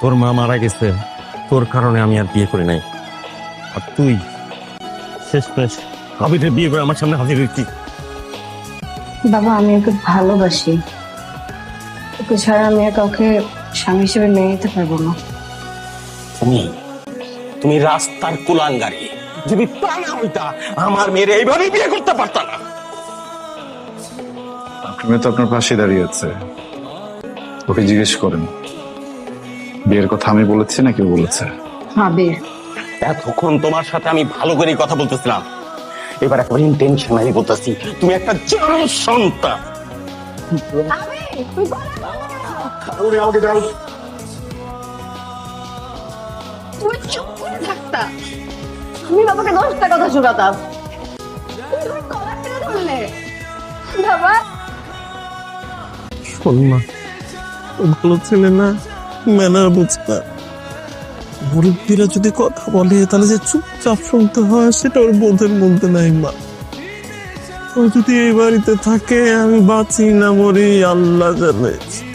তোর মা মারা গেছে তোর কারণে আমি আর বিয়ে করি নাই। আর তুই শেষ পেশ আবিদের বিয়ে করে আমার সামনে হাজির হয়েছি বাবা আমি ওকে ভালোবাসি। ওকে ছাড়া আমি আর কাউকে স্বামী হিসেবে মেনে নিতে পারব না। তুমি তুমি রাস্তার কুলাঙ্গারি যদি তা না হইতা আমার মেয়ের এইভাবে বিয়ে করতে পারতা না। আপনার মেয়ে তো আপনার পাশে দাঁড়িয়ে আছে। ওকে জিজ্ঞেস করেন। বিয়ের কথা আমি বলেছি না কেউ বলেছে? এতক্ষণ তোমার সাথে আমি ভালো করে কথা বলতেছিলাম। এবার একবার ইন্টেনশনালি বলতেছি তুমি একটা জানো সন্তান। তুমি চুপ করে থাকতা। আমি বাবাকে দশটা কথা শোনাতাম। তুমি আমার কলার টেনে বাবা। শোন না ভালো ছেলে না। ম্যানার বুঝতা। মুরব্বীরা যদি কথা বলে, তাহলে যে চুপচাপ শুনতে হয়, সেটা ওর বোধের মধ্যে নাই মা। ও যদি এই বাড়িতে থাকে, আমি বাঁচি না মরি, আল্লাহ জানে।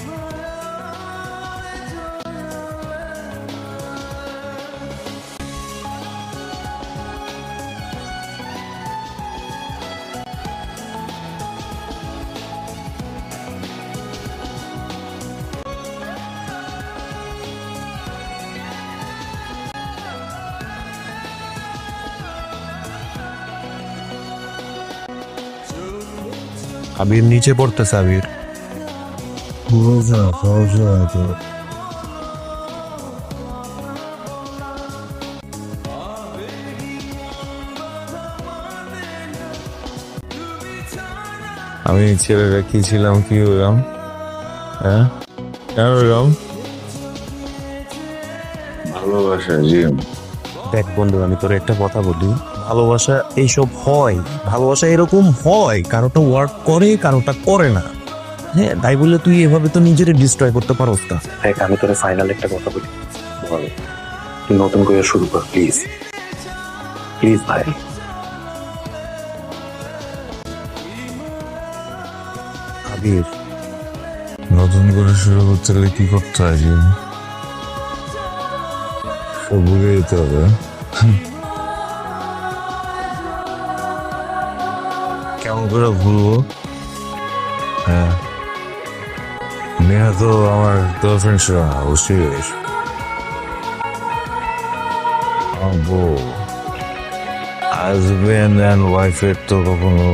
আবির নিচে পড়তেছে আবির। আমি ছেলেটা কি ছিলাম কি হইলাম? হ্যাঁ? কেন হইলাম? ভালোবাসা জিম। দেখ বন্ধু আমি তোর একটা কথা বলি। ভালোবাসা এইসব হয় ভালোবাসা এরকম হয় কারোটা ওয়ার্ক করে কারোটা করে না। হ্যাঁ তাই বলে তুই এভাবে তো নিজেরে ডিস্ট্রয় করতে পারো না। দেখ আমি তোর ফাইনাল একটা কথা বলি। বল তুই নতুন করে শুরু কর প্লিজ প্লিজ ভাই। আবির নতুন করে শুরু করতে হলে কি করতে হয় যেতে হবে কেমন করে ভুলবো? হ্যাঁ। নেহা তো আমার গার্লফ্রেন্ড ছিল না বুঝতে বউ। হাজবেন্ড অ্যান্ড ওয়াইফের তো কখনো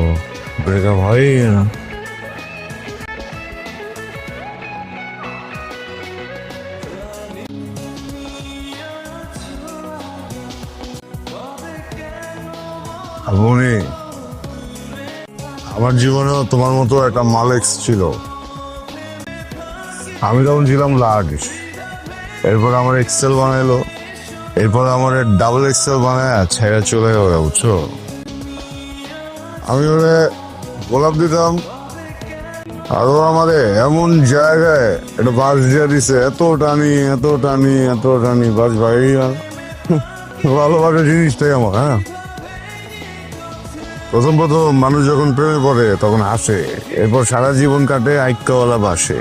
ব্রেকআপ হয়ই না। আপনি আমার জীবনেও তোমার মতো একটা মালেক্স ছিল। আমি তখন ছিলাম লার্জ এরপর আমার এক্সেল বানাইলো। এরপর আমার ডাবল এক্সেল বানায় ছেড়ে চলে গেল, বুঝছ? আমি ওরে গোলাপ দিতাম। আরও আমারে এমন জায়গায় একটা বাস দিয়ে দিছে, এত টানি এত টানি এত টানি, বাস ভাই ভালোবাসা জিনিসটাই আমার হ্যাঁ? প্রথম প্রথম মানুষ যখন প্রেমে পড়ে তখন হাসে এরপর সারা জীবন কাটে আইক্যওয়ালা বাসে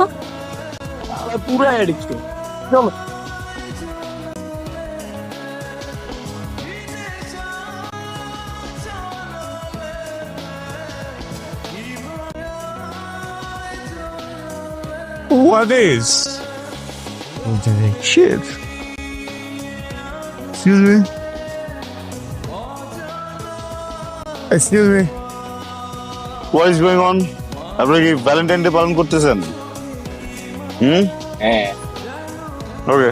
তো পুরো addicted What is? Shit. Excuse me. Excuse me. What is going on? আপনারা কি ভ্যালেন্টাইন ডে পালন করতেছেন? হুম? হ্যাঁ। ওকে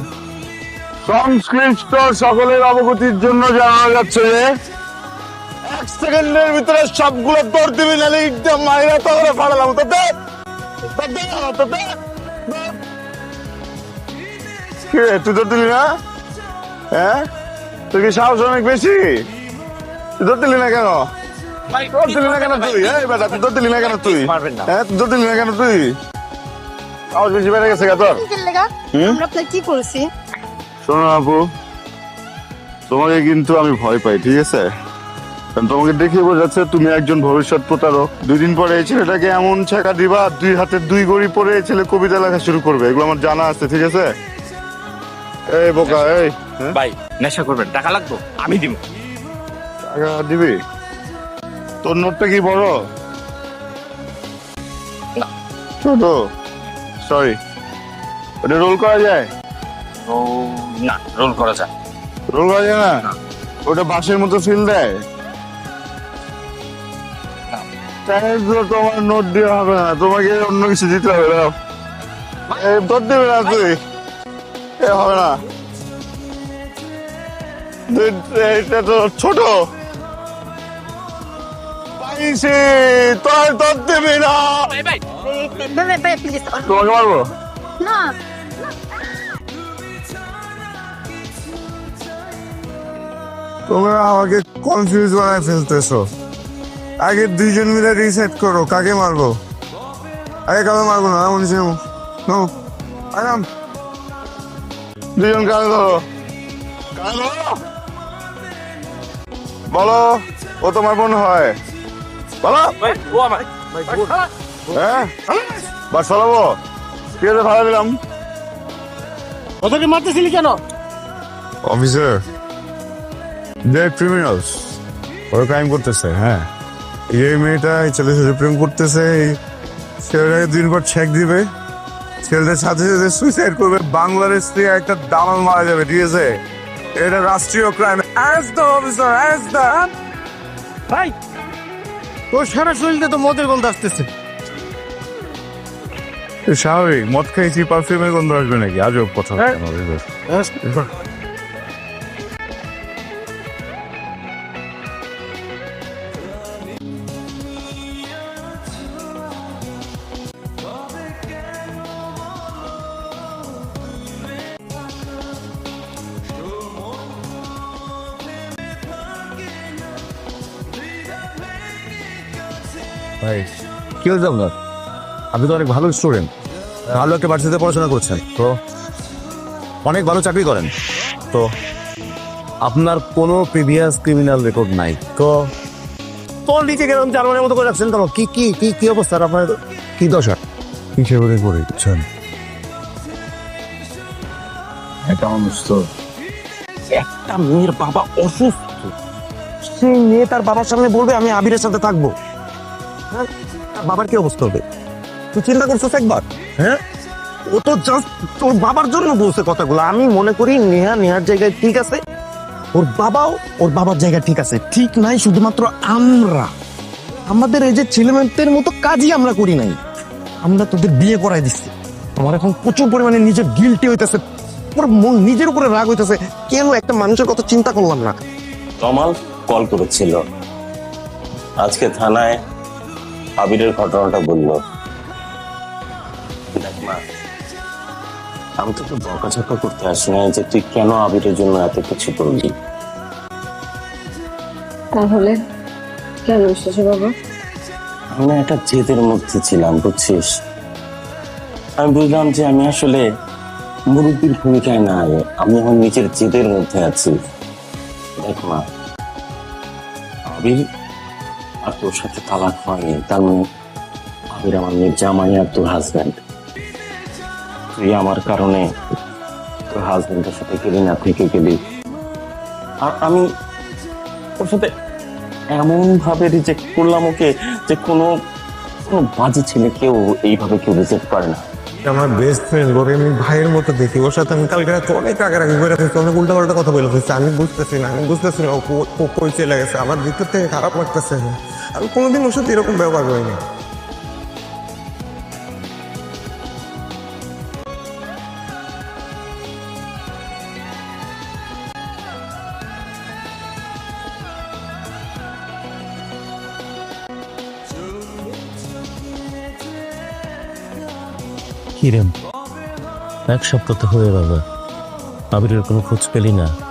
সংশ্লিষ্ট সকলের অবগতির জন্য জানানো যাচ্ছে যে এক সেকেন্ডের ভিতরে সবগুলো দৌড় দিবি নাহলে ইটটা মাইরা তখন ফাড়ালাম। তো দে! তো দে, তো দে। কি রে, তুই দৌড় দিলি না? হ্যাঁ? তুই কি সাহস অনেক বেশি? তুই দৌড় দিলি না কেন? দৌড় দিলি না কেন তুই? এই বেটা তুই দৌড় দিলি না কেন তুই? হ্যাঁ তুই দৌড় দিলি না কেন তুই? বেশি বেড়ে গেছে গা তোর। আমরা কি করেছি? শোনো আপু তোমাকে কিন্তু আমি ভয় পাই ঠিক আছে? কারণ তোমাকে দেখে বোঝা যাচ্ছে তুমি একজন ভবিষ্যৎ প্রতারক। দুই দিন পরে এই ছেলেটাকে এমন ছেঁকা দিবা দুই হাতে দুই গড়ি পরে এই ছেলে কবিতা লেখা শুরু করবে। এগুলো আমার জানা আছে ঠিক আছে? এই বোকা এই হ্যাঁ? ভাই নেশা করবেন টাকা লাগবে? আমি দিব। টাকা দিবি? তোর নোটটা কি বড়? ছোট? সরি ওটা রোল করা যায়? ও না রোল করা যায়। রোল করা যায় না? ওটা বাঁশের মতো ফিল দেয়? তোমার নোট দেওয়া হবে না। তোমাকে অন্য কিছু দিতে হবে এই তোর দেবে না তুই? এ হবে না। এটা তো ছোট। পাইছি তোর তোর দেবে না। তোমাকে মারবো? না। তোমরা আমাকে কনফিউজ বানায় ফেলতেছো। আগে দুইজন মিলে রিসেট করো কাকে মারবো? আগে কাকে মারবো না মনে ছিল নো আরাম দুজন ধরো। বলো ও তোমার বোন হয়। বলো। ও আমার হ্যাঁ? বাস চালাবো। কি হয়েছে ভাড়া দিলাম ওদেরকে মারতেছিলি কেন? অফিসার দে ক্রিমিনালস ওরা ক্রাইম করতেছে হ্যাঁ। এই মেয়েটা এই ছেলের সাথে প্রেম করতেছে এই ছেলেটাকে দিন পর ছেক দিবে। ছেলেটার সাথে সাথে সুইসাইড করবে। বাংলাদেশ থেকে একটা দামাল মারা যাবে ঠিক আছে? এটা রাষ্ট্রীয় crime as the officer as the ভাই তোর সারা শরীরটা তো মদের গন্ধ আসতেছে। স্বাভাবিক মদ খাইছি পারফিউমের গন্ধ আসবে নাকি? আজব কথা। ভাই, কি হয়েছে আপনার? আপনি তো অনেক ভালো স্টুডেন্ট ভালো একটা বাড়িতে পড়াশোনা করছেন। তো অনেক ভালো চাকরি করেন। তো আপনার কোনো প্রিভিয়াস ক্রিমিনাল রেকর্ড নাই। তো তো নিচে গেলাম জার্মানের মতো করে রাখছেন কেন? কি কি কি কি অবস্থা? আপনার কি দশা? কিসে করে বুঝছেন একটা মানুষ তো একটা মেয়ের বাবা অসুস্থ। সেই মেয়ে তার বাবার সামনে বলবে, আমি আবিরের সাথে থাকব। হ্যাঁ? বাবার কি অবস্থা হবে? তুই চিন্তা করছিস একবার? হ্যাঁ? ও তো জাস্ট তোর বাবার জন্য বলছে কথাগুলো। আমি মনে করি নেহা, নেহার জায়গায় ঠিক আছে। ওর বাবাও ওর বাবার জায়গায় ঠিক আছে। ঠিক নাই শুধুমাত্র আমরা। আমাদের এই যে ছেলেমেয়েদের মতো কাজই আমরা করি নাই। আমরা তোদের বিয়ে করাই দিচ্ছি। আমার এখন প্রচুর পরিমাণে নিজের গিলটি হইতেছে। পুরো মন নিজের উপরে রাগ হইতেছে। কেন একটা মানুষের কথা চিন্তা করলাম না? তমাল কল করেছিল। আজকে থানায় আবিরের ঘটনাটা বলল। দেখ মা আমি তোকে বকাঝকা করতে আসি না যে তুই কেন আবিরের জন্য এত কিছু করলি? তাহলে কেন এসেছ বাবা? আমি একটা জেদের মধ্যে ছিলাম বুঝছিস? আমি বুঝলাম যে আমি আসলে মুরব্বীর ভূমিকায় নাই আমি এখন নিজের জেদের মধ্যে আছি। দেখ মা আবির আর তোর সাথে তালাক হয়নি। তার মানে আবির আমার মেয়ের জামাই আর তোর হাজব্যান্ড তুই আমার কারণে তোর হাজব্যান্ডের সাথে গেলি না থেকে গেলি? আর আমি ওর সাথে এমন ভাবে রিজেক্ট করলাম ওকে যে কোনো কোনো বাজে ছেলে কেউ এইভাবে কেউ রিজেক্ট করে না। আমার বেস্ট ফ্রেন্ড ওরে আমি ভাইয়ের মতো দেখি। ওর সাথে আমি কালকে রাতে অনেক রাগারাগি করে ফেলছি, অনেক উল্টা পাল্টা কথা বলে ফেলছি। আমি বুঝতেছি না, আমি বুঝতেছি না ও কই চলে গেছে। আমার ভিতর থেকে খারাপ লাগতেছে। আমি কোনোদিন সাথে এরকম ব্যবহার করিনি এক সপ্তাহ হয়ে গেল। আবিরের কোনো খোঁজ পেলি না?